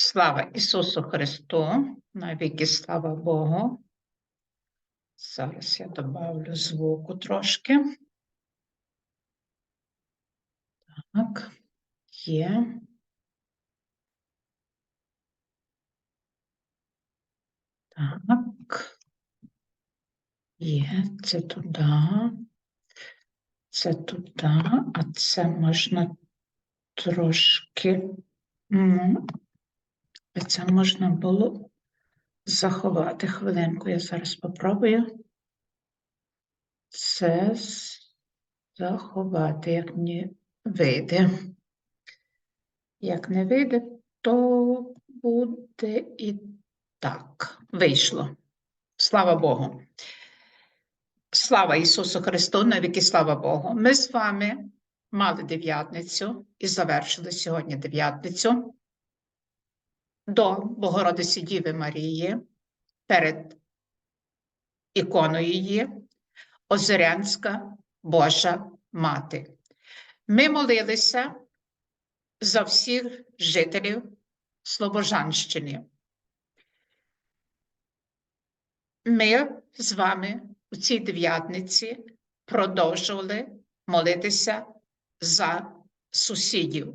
Слава Ісусу Христу, навіки слава Богу. Зараз я добавлю звуку трошки. Так, є. Так. Є, це туди. Це туди, а це можна трошки. Це можна було заховати хвилинку. Я зараз попробую це заховати, як мені вийде. Як не вийде, то буде і так. Вийшло. Слава Богу. Слава Ісусу Христу, навіки слава Богу. Ми з вами мали дев'ятницю і завершили сьогодні дев'ятницю до Богородиці Діви Марії перед іконою її Озерянська Божа Мати. Ми молилися за всіх жителів Слобожанщини. Ми з вами у цій дев'ятниці продовжували молитися за сусідів,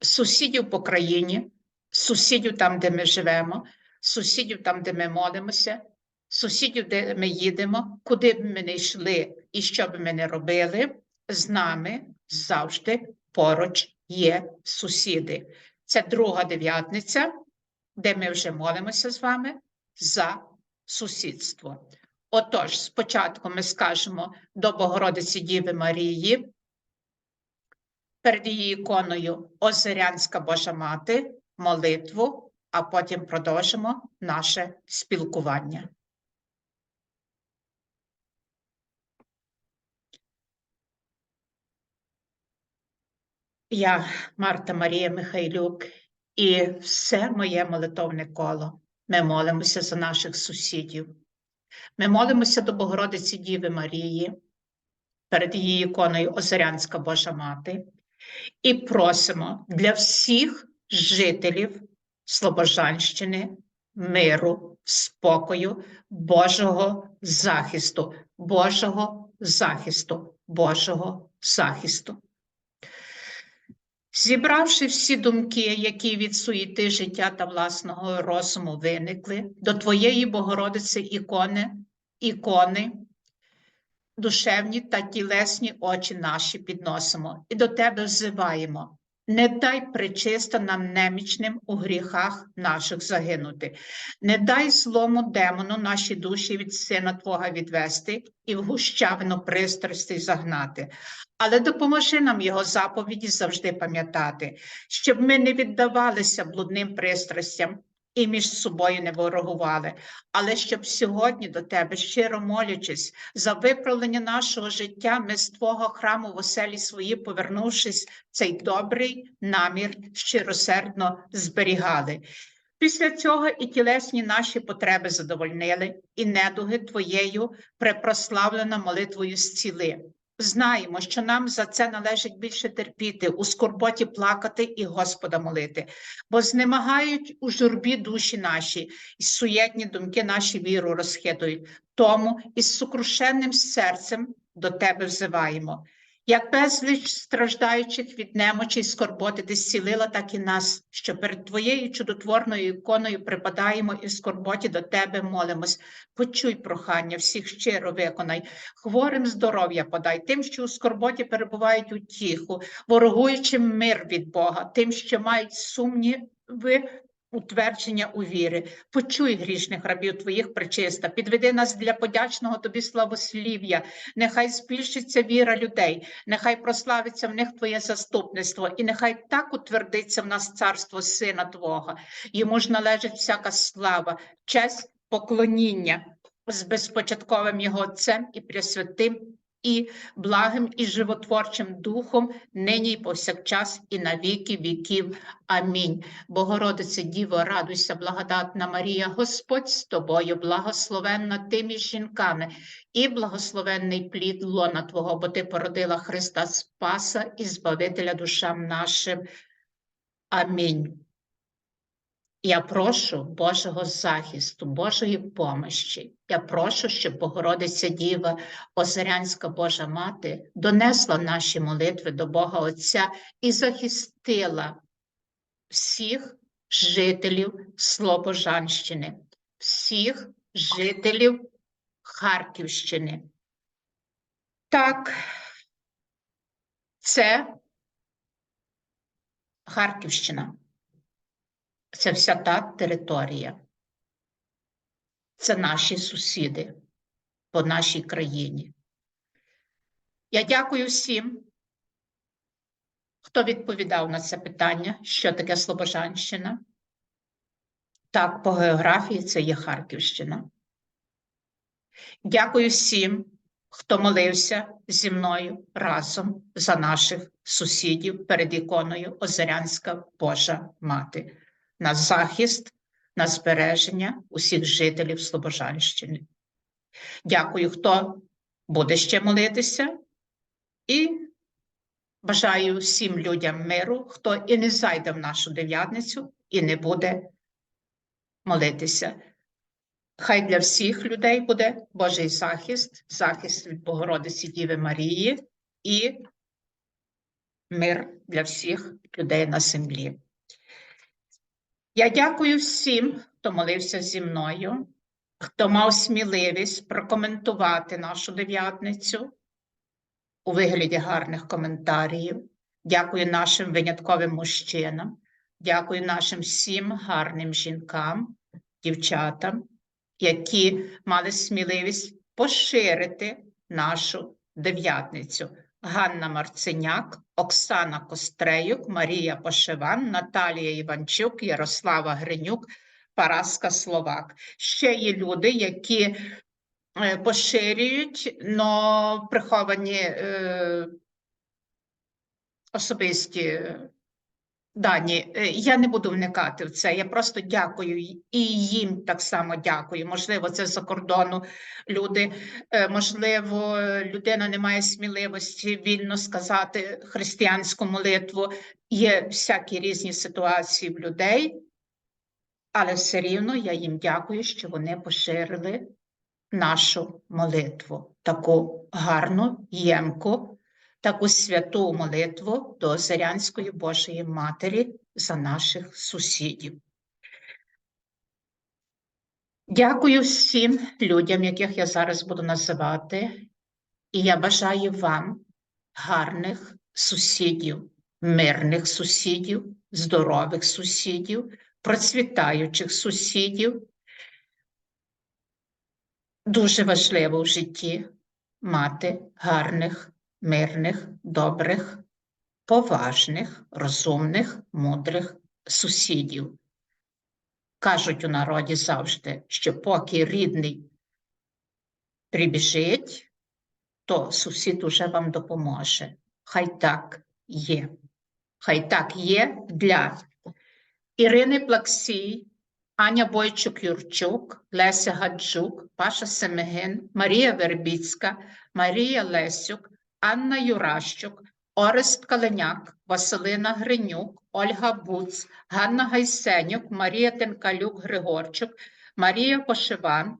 сусідів по країні, сусідів там, де ми живемо, сусідів там, де ми молимося, сусідів, де ми їдемо, куди б ми не йшли і що б ми не робили, з нами завжди поруч є сусіди. Це друга дев'ятниця, де ми вже молимося з вами за сусідство. Отож, спочатку ми скажемо до Богородиці Діви Марії, перед її іконою Озерянська Божа Мати, молитву, а потім продовжимо наше спілкування. Я Марта Марія Михайлюк і все моє молитовне коло. Ми молимося за наших сусідів. Ми молимося до Богородиці Діви Марії перед її іконою Озерянська Божа Мати і просимо для всіх жителів Слобожанщини миру, спокою, Божого захисту, Божого захисту, Божого захисту. Зібравши всі думки, які від суєти життя та власного розуму виникли, до Твоєї Богородиці ікони, ікони, душевні та тілесні очі наші підносимо і до Тебе взиваємо. Не дай причисто нам немічним у гріхах наших загинути, не дай злому демону наші душі від сина Твого відвести і в гущавину пристрасті загнати, але допоможи нам його заповіді завжди пам'ятати, щоб ми не віддавалися блудним пристрастям і між собою не ворогували, але щоб сьогодні до тебе, щиро молячись, за виправлення нашого життя, ми з Твого храму в оселі свої, повернувшись, цей добрий намір щиросердно зберігали. Після цього і тілесні наші потреби задовольнили, і недуги Твоєю препрославлена молитвою зціли. Знаємо, що нам за це належить більше терпіти, у скорботі плакати і Господа молити, бо знемагають у журбі душі наші, і суєтні думки наші віру розхитують. Тому із сукрушенним серцем до тебе взиваємо. Як безліч страждаючих від немочі й скорботи ти зцілила, так і нас, що перед твоєю чудотворною іконою припадаємо і в скорботі до тебе молимось. Почуй прохання, всіх щиро виконай, хворим здоров'я подай, тим, що у скорботі перебувають утіху, ворогуючим мир від Бога, тим, що мають сумніви, утвердження у вірі. Почуй грішних рабів твоїх причиста, підведи нас для подячного тобі славослів'я, нехай збільшиться віра людей, нехай прославиться в них Твоє заступництво, і нехай так утвердиться в нас царство Сина Твого. Йому ж належить всяка слава, честь, поклоніння з безпочатковим його Отцем і Пресвятим, і благим і животворчим духом, нині й повсякчас, і на віки віків. Амінь. Богородице Діво, радуйся, благодатна Марія, Господь з тобою, благословенна ти між жінками, і благословенний плід лона Твого, бо ти породила Христа Спаса і Збавителя душам нашим. Амінь. Я прошу Божого захисту, Божої помощі. Я прошу, щоб Богородиця Діва, Озерянська Божа Мати, донесла наші молитви до Бога Отця і захистила всіх жителів Слобожанщини, всіх жителів Харківщини. Так, це Харківщина. Це вся та територія. Це наші сусіди по нашій країні. Я дякую всім, хто відповідав на це питання, що таке Слобожанщина. Так, по географії це є Харківщина. Дякую всім, хто молився зі мною разом за наших сусідів перед іконою Озерянська Божа Мати на захист, на збереження усіх жителів Слобожанщини. Дякую, хто буде ще молитися, і бажаю всім людям миру, хто і не зайде в нашу дев'ятницю і не буде молитися. Хай для всіх людей буде Божий захист, захист від Богородиці Діви Марії і мир для всіх людей на землі. Я дякую всім, хто молився зі мною, хто мав сміливість прокоментувати нашу дев'ятницю у вигляді гарних коментарів. Дякую нашим винятковим мужчинам, дякую нашим всім гарним жінкам, дівчатам, які мали сміливість поширити нашу дев'ятницю. Ганна Марциняк, Оксана Костреюк, Марія Пошиван, Наталія Іванчук, Ярослава Гринюк, Параска Словак. Ще є люди, які е, поширюють, но приховані е, особисті дані. Е, Я не буду вникати в це. Я просто дякую і їм так само дякую. Можливо, це з-за кордону люди. Е, Можливо, людина не має сміливості вільно сказати християнську молитву. Є всякі різні ситуації в людей, але все рівно я їм дякую, що вони поширили нашу молитву, таку гарну, ємку, таку святу молитву до Озерянської Божої Матері за наших сусідів. Дякую всім людям, яких я зараз буду називати, і я бажаю вам гарних сусідів, мирних сусідів, здорових сусідів, процвітаючих сусідів. Дуже важливо в житті мати гарних, мирних, добрих, поважних, розумних, мудрих сусідів. Кажуть у народі завжди, що поки рідний прибіжить, то сусід уже вам допоможе. Хай так є. Хай так є для Ірини Плаксій, Аня Бойчук-Юрчук, Леся Гаджук, Паша Семигин, Марія Вербіцька, Марія Лесюк, Анна Юращук, Орест Каленяк, Василина Гринюк, Ольга Буц, Ганна Гайсенюк, Марія Тенкалюк Григорчук, Марія Пошиван,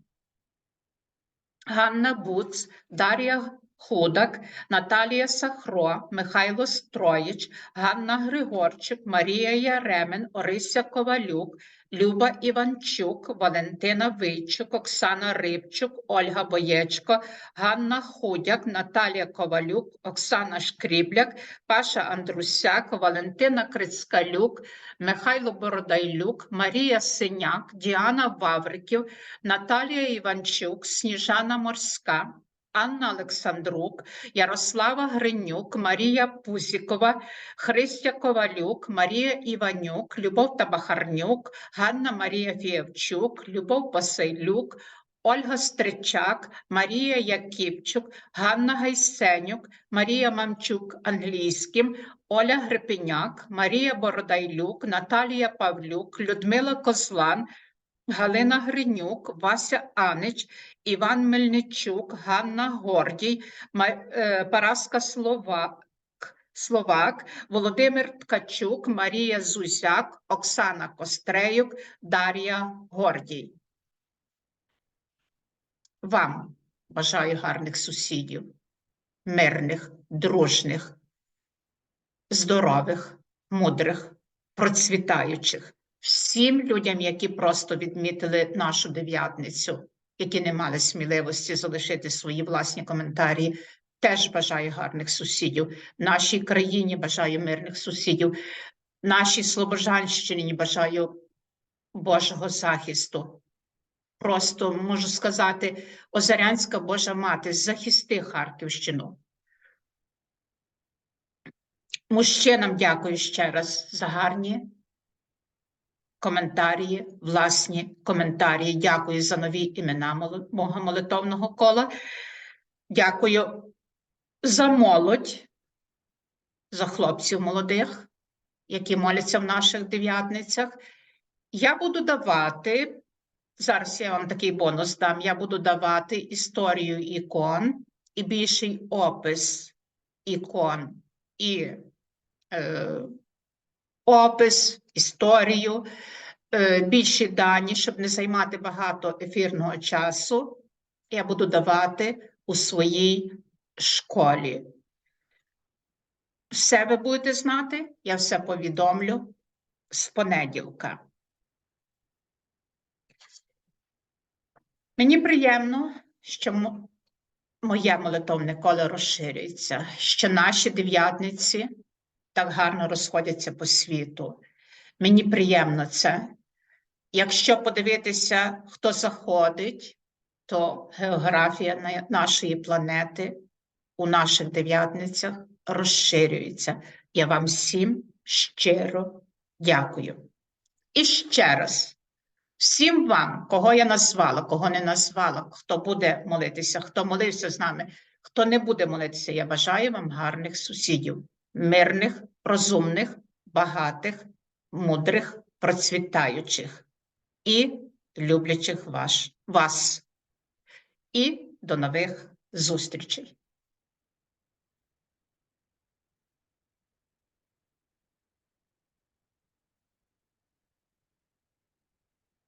Ганна Буц, Дар'я Худак, Наталія Сахро, Михайло Строїч, Ганна Григорчик, Марія Яремен, Орися Ковалюк, Люба Іванчук, Валентина Вийчук, Оксана Рибчук, Ольга Боєчко, Ганна Худяк, Наталія Ковалюк, Оксана Шкрібляк, Паша Андрусяк, Валентина Крицкалюк, Михайло Бородайлюк, Марія Синяк, Діана Вавриків, Наталія Іванчук, Сніжана Морська. Анна Олександрук, Ярослава Гринюк, Марія Пузікова, Христя Ковалюк, Марія Іванюк, Любов Табахарнюк, Ганна Марія Фієвчук, Любов Посейлюк, Ольга Стричак, Марія Яківчук, Ганна Гайсенюк, Марія Мамчук англійським, Оля Грипеняк, Марія Бородайлюк, Наталія Павлюк, Людмила Козлан, Галина Гринюк, Вася Анич, Іван Мельничук, Ганна Гордій, е, Параска Словак, Словак, Володимир Ткачук, Марія Зузяк, Оксана Костреюк, Дар'я Гордій. Вам бажаю гарних сусідів, мирних, дружних, здорових, мудрих, процвітаючих. Всім людям, які просто відмітили нашу дев'ятницю, які не мали сміливості залишити свої власні коментарі, теж бажаю гарних сусідів. Нашій країні бажаю мирних сусідів. Нашій Слобожанщині бажаю Божого захисту. Просто можу сказати, Озарянська Божа Мати, захисти Харківщину. Мужчинам дякую ще раз за гарні коментарі, власні коментарі. Дякую за нові імена мого молитовного кола. Дякую за молодь, за хлопців молодих, які моляться в наших дев'ятницях. Я буду давати, зараз я вам такий бонус дам, я буду давати історію ікон і більший опис ікон і е, опис, історію, е, більші дані, щоб не займати багато ефірного часу. Я буду давати у своїй школі. Все ви будете знати, я все повідомлю з понеділка. Мені приємно, що мо- моє молитовне коло розширюється, що наші дев'ятниці так гарно розходяться по світу. Мені приємно це. Якщо подивитися, хто заходить, то географія нашої планети у наших дев'ятницях розширюється. Я вам всім щиро дякую. І ще раз, всім вам, кого я назвала, кого не назвала, хто буде молитися, хто молився з нами, хто не буде молитися, я бажаю вам гарних сусідів, мирних, розумних, багатих, мудрих, процвітаючих і люблячих ваш, вас. І до нових зустрічей.